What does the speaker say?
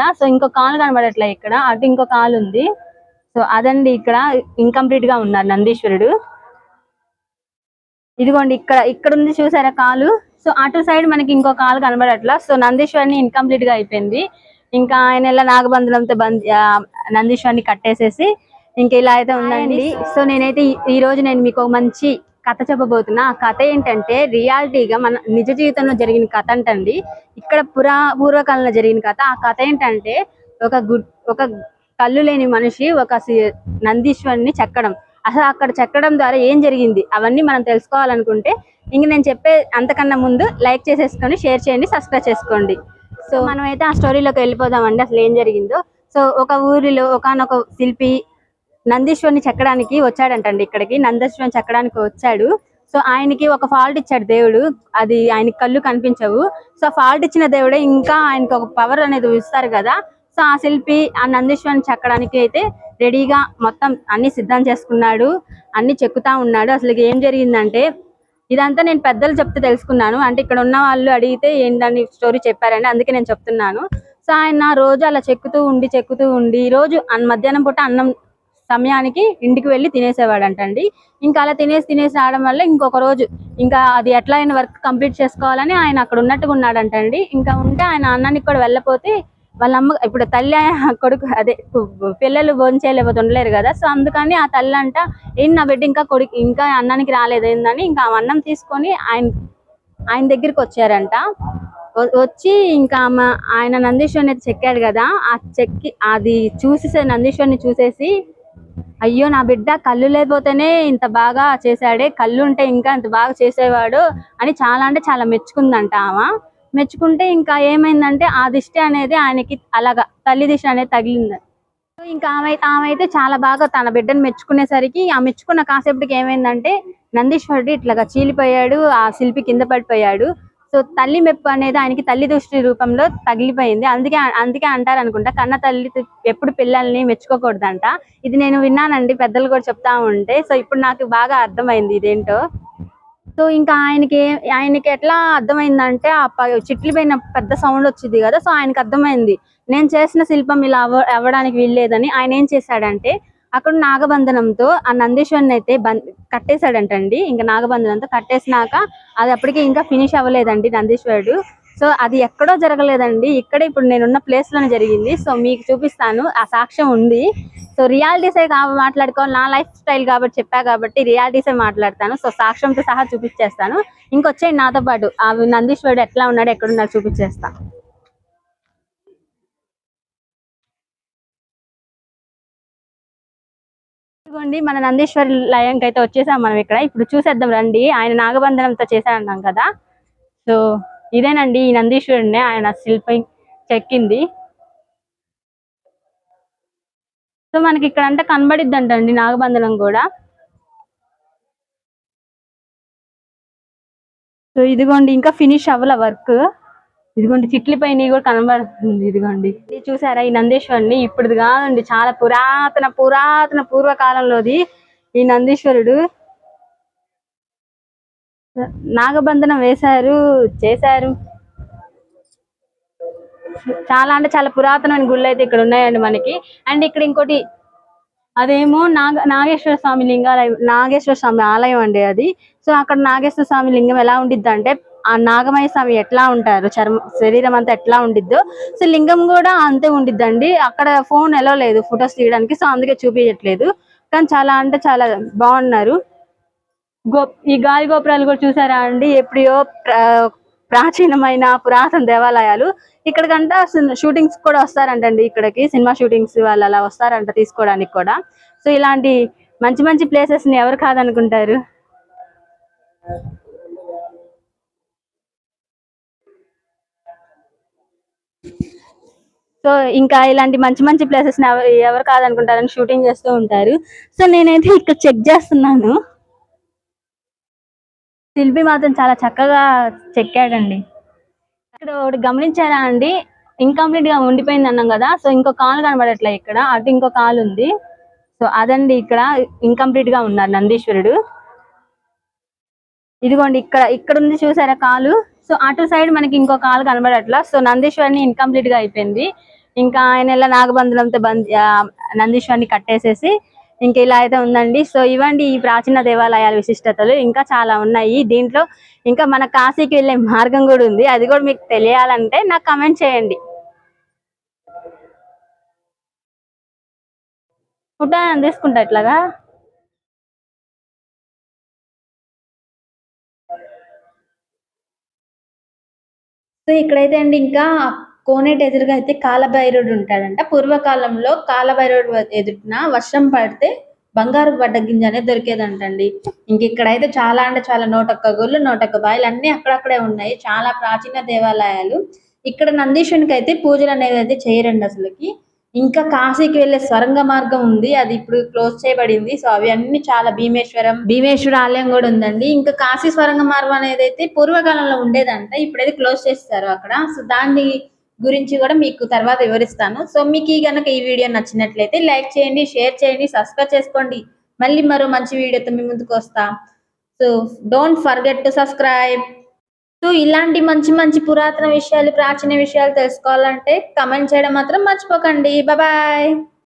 So ఇంకో కాలు కనబడట్లే ఇక్కడ. అటు ఇంకో కాలు ఉంది. సో అదండి ఇక్కడ ఇన్కంప్లీట్గా ఉన్నారు నందీశ్వరుడు. ఇదిగోండి ఇక్కడ ఇక్కడ ఉంది చూసారా కాలు? సో అటు సైడ్ మనకి ఇంకో కాలు కనబడట్లా. సో నందీశ్వరిని ఇన్కంప్లీట్గా అయిపోయింది. ఇంకా ఆయన ఇలా నాగబంధనంతో బంద్ నందీశ్వరిని కట్టేసేసి ఇంకా ఇలా అయితే ఉందండి. సో నేనైతే ఈ- ఈ రోజు నేను మీకు ఒక మంచి కథ చెప్పబోతున్నా. ఆ కథ ఏంటంటే రియాలిటీగా మన నిజ జీవితంలో జరిగిన కథ అంటండి. ఇక్కడ పురా పూర్వకాలంలో జరిగిన కథ. ఆ కథ ఏంటంటే ఒక గుడ్ ఒక కళ్ళు లేని మనిషి ఒక సి- నందీశ్వరిని చెక్కడం. అసలు అక్కడ చెక్కడం ద్వారా ఏం జరిగింది? అవన్నీ మనం తెలుసుకోవాలనుకుంటే ఇంక నేను చెప్పే అంతకన్నా ముందు లైక్ చేసేసుకొని షేర్ చేయండి సబ్స్క్రైబ్ చేసుకోండి. సో మనం అయితే ఆ స్టోరీలోకి వెళ్ళిపోదామండి అసలు ఏం జరిగిందో. సో ఒక ఊరిలో ఒకనొక శిల్పి నందీశ్వరిని చెక్కడానికి వచ్చాడంటండి ఇక్కడికి. నందీశ్వరిని చెక్కడానికి వచ్చాడు. సో ఆయనకి ఒక ఫాల్ట్ ఇచ్చాడు దేవుడు. అది ఆయనకి కళ్ళు కనిపించవు. సో ఫాల్ట్ ఇచ్చిన దేవుడే ఇంకా ఆయనకి ఒక పవర్ అనేది ఇస్తారు కదా. సో ఆ శిల్పి ఆ నందీశ్వరిని చెక్కడానికి అయితే రెడీగా మొత్తం అన్ని సిద్ధం చేసుకున్నాడు. అన్ని చెక్కుతా ఉన్నాడు. అసలు ఏం జరిగిందంటే ఇదంతా నేను పెద్దలు చెప్తే తెలుసుకున్నాను. అంటే ఇక్కడ ఉన్న వాళ్ళు అడిగితే ఏంటని స్టోరీ చెప్పారండి. అందుకే నేను చెప్తున్నాను. సో ఆయన రోజు అలా చెక్కుతూ ఉండి చెక్కుతూ ఉండి ఈ రోజు మధ్యాహ్నం పూట అన్నం సమయానికి ఇంటికి వెళ్ళి తినేసేవాడంటండి. ఇంకా అలా తినేసి తినేసి రావడం వల్ల ఇంకొక రోజు ఇంకా అది ఎట్లా అయిన వర్క్ కంప్లీట్ చేసుకోవాలని ఆయన అక్కడ ఉన్నట్టుగా ఉన్నాడంటండి. ఇంకా ఉంటే ఆయన అన్నానికి కూడా వెళ్ళపోతే వాళ్ళ అమ్మ ఇప్పుడు తల్లి కొడుకు అదే పిల్లలు భోంచేయలేకపోతే ఉండలేరు కదా. సో అందుకని ఆ తల్లి అంట ఏం నా బిడ్డ ఇంకా కొడుకు ఇంకా అన్నానికి రాలేదు ఏందని ఇంకా ఆ అన్నం తీసుకొని ఆయన ఆయన దగ్గరికి వచ్చారంట. వచ్చి ఇంకా ఆయన నందీశ్వరిని అయితే చెక్కాడు కదా. ఆ చెక్కి అది చూసేసే నందీశ్వరిని చూసేసి అయ్యో నా బిడ్డ కళ్ళు లేకపోతేనే ఇంత బాగా చేశాడే కళ్ళు ఉంటే ఇంకా ఇంత బాగా చేసేవాడు అని చాలా అంటే చాలా మెచ్చుకుందంట ఆమె. మెచ్చుకుంటే ఇంకా ఏమైందంటే ఆ దిష్టి అనేది ఆయనకి అలాగా తల్లి దిష్టి అనేది తగిలింది. ఇంకా ఆమె ఆమె అయితే చాలా బాగా తన బిడ్డను మెచ్చుకునేసరికి ఆ మెచ్చుకున్న కాసేపటికి ఏమైందంటే నందీశ్వరుడు ఇట్లాగా చీలిపోయాడు ఆ శిల్పి కింద పడిపోయాడు. సో తల్లి మెప్పు అనేది ఆయనకి తల్లి దృష్టి రూపంలో తగిలిపోయింది. అందుకే అందుకే అంటారు అనుకుంటా కన్న తల్లి ఎప్పుడు పిల్లల్ని మెచ్చుకోకూడదంట. ఇది నేను విన్నానండి పెద్దలు కూడా చెప్తా ఉంటే. సో ఇప్పుడు నాకు బాగా అర్థమైంది ఇదేంటో. సో ఇంకా ఆయనకి ఆయనకి ఎట్లా అర్థమైందంటే ఆ ప- చిట్లు పైన పెద్ద సౌండ్ వచ్చింది కదా సో ఆయనకి అర్థమైంది. నేను చేసిన శిల్పం ఇలా అవ్వ అవ్వడానికి వీల్లేదని ఆయన ఏం చేశాడంటే అక్కడ నాగబంధనంతో ఆ నందీశ్వరిని అయితే బం కట్టేశాడంటండి. ఇంకా నాగబంధనంతో కట్టేసినాక అది అప్పటికి ఇంకా ఫినిష్ అవ్వలేదండి నందీశ్వరుడు. సో అది ఎక్కడో జరగలేదండి. ఇక్కడ ఇప్పుడు నేనున్న ప్లేస్లోనే జరిగింది. సో మీకు చూపిస్తాను. ఆ సాక్ష్యం ఉంది. సో రియాలిటీసే కాబ మాట్లాడుకోవాలి. నా లైఫ్ స్టైల్ కాబట్టి చెప్పా కాబట్టి రియాలిటీసే మాట్లాడతాను. సో సాక్ష్యంతో సహా చూపించేస్తాను. ఇంకొచ్చేయండి నాతో పాటు. ఆ నందీశ్వరుడు ఎట్లా ఉన్నాడు ఎక్కడున్నాడు చూపించేస్తాను ఇదిగోండి మన నందీశ్వరి లయంకి అయితే వచ్చేసాం మనం ఇక్కడ. ఇప్పుడు చూసేద్దాం రండి. ఆయన నాగబంధనంతో చేశాడన్నాం కదా. సో ఇదేనండి ఈ నందీశ్వరుడిని ఆయన శిల్పం చెక్కింది. సో మనకి ఇక్కడ అంతా కనబడిద్ది నాగబంధనం కూడా. సో ఇదిగోండి ఇంకా ఫినిష్ అవ్వాల వర్క్. ఇదిగోండి చిట్లి పైన కూడా కనబడుతుంది ఇదిగోండి. ఇది చూసారా ఈ నందీశ్వరుని? ఇప్పుడు కాదండి చాలా పురాతన పురాతన పూర్వకాలంలోది ఈ నందీశ్వరుడు. నాగబంధనం వేశారు చేశారు. చాలా అంటే చాలా పురాతనమైన గుళ్ళు అయితే ఇక్కడ ఉన్నాయండి మనకి. అండ్ ఇక్కడ ఇంకోటి అదేమో నాగ నాగేశ్వర స్వామి లింగాలయం నాగేశ్వర స్వామి ఆలయం అండి అది. సో అక్కడ నాగేశ్వర స్వామి లింగం ఎలా ఉండిద్ది అంటే ఆ నాగమయ స్వామి ఎట్లా ఉంటారు? చర్మ శరీరం అంతా ఎట్లా ఉండిద్దో? సో లింగం కూడా అంతే ఉండిద్దండి. అక్కడ ఫోన్ ఎలా లేదు ఫొటోస్ తీయడానికి. సో అందుకే చూపించట్లేదు కానీ చాలా అంటే చాలా బాగున్నారు. గో ఈ గాలి గోపురాలు కూడా చూసారా అండి? ఎప్పుడో ప్రాచీనమైన పురాతన దేవాలయాలు. ఇక్కడికంట షూటింగ్స్ కూడా వస్తారంటండి ఇక్కడికి. సినిమా షూటింగ్స్ వాళ్ళు అలా వస్తారంట తీసుకోవడానికి కూడా. సో ఇలాంటి మంచి మంచి ప్లేసెస్ని ఎవరు కాదనుకుంటారు? సో ఇంకా ఇలాంటి మంచి మంచి ప్లేసెస్ ఎవరు కాదనుకుంటారని షూటింగ్ చేస్తూ ఉంటారు. సో నేనైతే ఇక్కడ చెక్ చేస్తున్నాను. శిల్పి మాత్రం చాలా చక్కగా చెక్కాడండి. ఇక్కడ ఒకటి గమనించారా అండి? ఇన్కంప్లీట్గా ఉండిపోయింది అన్నాం కదా సో ఇంకో కాలు కనబడట్లే ఇక్కడ అటు ఇంకో కాలు ఉంది. సో అదండి ఇక్కడ ఇన్కంప్లీట్గా ఉన్నారు నందీశ్వరుడు. ఇదిగోండి ఇక్కడ ఇక్కడ ఉంది చూసారా కాలు? సో అటు సైడ్ మనకి ఇంకో కాలు కనబడట్లా సో నందీశ్వరిని ఇన్కంప్లీట్గా అయిపోయింది. ఇంకా ఆయన ఇలా నాగబంధనంతో బంద్ ఆ, నందీశ్వరిని కట్టేసేసి ఇంకా ఇలా అయితే ఉందండి. సో ఇవ్వండి ఈ ప్రాచీన దేవాలయాల విశిష్టతలు ఇంకా చాలా ఉన్నాయి. దీంట్లో ఇంకా మన కాశీకి వెళ్ళే మార్గం కూడా ఉంది. అది కూడా మీకు తెలియాలంటే నాకు కమెంట్ చేయండి. ఫుడ్ తీసుకుంటా ఇట్లాగా? సో ఇక్కడైతే అండి ఇంకా కోనేటి ఎదురుగా అయితే కాలభైరవుడు ఉంటాడంట. పూర్వకాలంలో కాలభైరవుడు ఎదుటిన వర్షం పడితే బంగారు పడ్డ గింజ అనేది దొరికేదంటండి. ఇంక ఇక్కడైతే చాలా అంటే చాలా నూటొక్క గుళ్ళు నూటొక్క బాయిలు అన్ని అక్కడక్కడే ఉన్నాయి. చాలా ప్రాచీన దేవాలయాలు. ఇక్కడ నందీశ్వరునికి అయితే పూజలు అనేది అయితే చేయరండి అసలుకి. ఇంకా కాశీకి వెళ్ళే స్వరంగ మార్గం ఉంది. అది ఇప్పుడు క్లోజ్ చేయబడింది. సో అవి అన్ని చాలా భీమేశ్వరం భీమేశ్వర ఆలయం కూడా ఉందండి. ఇంకా కాశీ స్వరంగ మార్గం అనేది అయితే పూర్వకాలంలో ఉండేదంట. ఇప్పుడైతే క్లోజ్ చేస్తారు అక్కడ. సో దాన్ని గురించి కూడా మీకు తర్వాత వివరిస్తాను. సో మీకు ఈ ఈ వీడియో నచ్చినట్లయితే లైక్ చేయండి షేర్ చేయండి సబ్స్క్రైబ్ చేసుకోండి. మళ్ళీ మరో మంచి వీడియోతో మీ ముందుకు వస్తా. So don't forget to subscribe. So ఇలాంటి మంచి మంచి పురాతన విషయాలు ప్రాచీన విషయాలు తెలుసుకోవాలంటే కమెంట్ చేయడం మాత్రం మర్చిపోకండి. బాయ్.